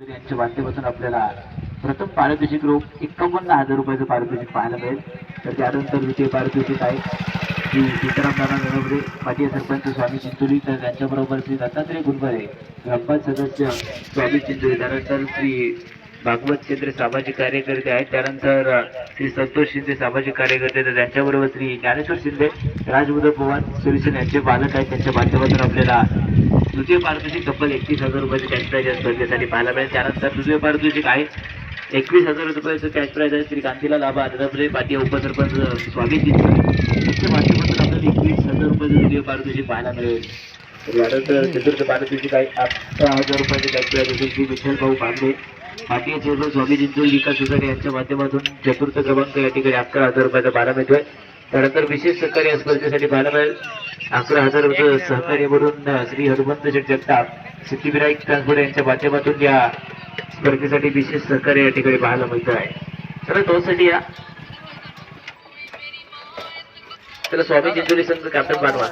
यांच्या माध्यमातून आपल्याला प्रथम पारितोषिक रोख एकावन्न हजार रुपयाचं पारितोषिक पाहायला मिळेल. तर त्यानंतर द्वितीय पारितोषिक आहे. श्री सीताराम नाना गणवरे माजी सरपंच स्वामी चिंचोली तर त्यांच्याबरोबर श्री दत्तात्रय गुणबरे ग्रामपंच सदस्य स्वामी चिंचोली. त्यानंतर श्री भागवत केंद्र सामाजिक कार्यकर्ते आहेत त्यानंतर श्री संतोष शिंदे सामाजिक कार्यकर्ते तर त्यांच्याबरोबर श्री ज्ञानेश्वर शिंदे राजबुद्ध पवार सुरेशन यांचे पालक आहेत त्यांच्या माध्यमातून आपल्याला तृतीय पारितोषिक तब्बल एकतीस हजार रुपयाचे कॅश प्राईज या स्पर्धेसाठी पाहायला मिळेल. त्यानंतर तृतीय पारितोषिक आहे एकवीस हजार रुपयाचं कॅश प्राईज आहे श्री कांतीला आबा आदरापुरे पाटील उपसरपंच स्वामी यांच्या माध्यमातून आपल्याला एकवीस हजार रुपयाचं तृतीय पारितोषिक पाहायला मिळेल. त्यानंतर चतुर्थ पारितोषिक आहे अठरा हजार रुपयाचे कॅश प्राईज विठ्ठल भाऊ पांडे भारतीय चेअरमन स्वामी चिंचोली विकास सोसायटी यांच्या माध्यमातून चतुर्थ क्रमांक या ठिकाणी अकरा हजार रुपयाचा बारा मिळतोय. त्यानंतर विशेष सहकार्य या स्पर्धेसाठी बारा मिळेल. अकरा हजार रुपये सहकार्य म्हणून श्री हनुमंत शेठ जगताप सिद्धिविनायक ट्रान्सपोर्ट यांच्या माध्यमातून या स्पर्धेसाठी विशेष सहकार्य या ठिकाणी पाहायला मिळतं आहे तर दोसाठी या. तर स्वामी चिंचोली संघ कॅप्टन बनवा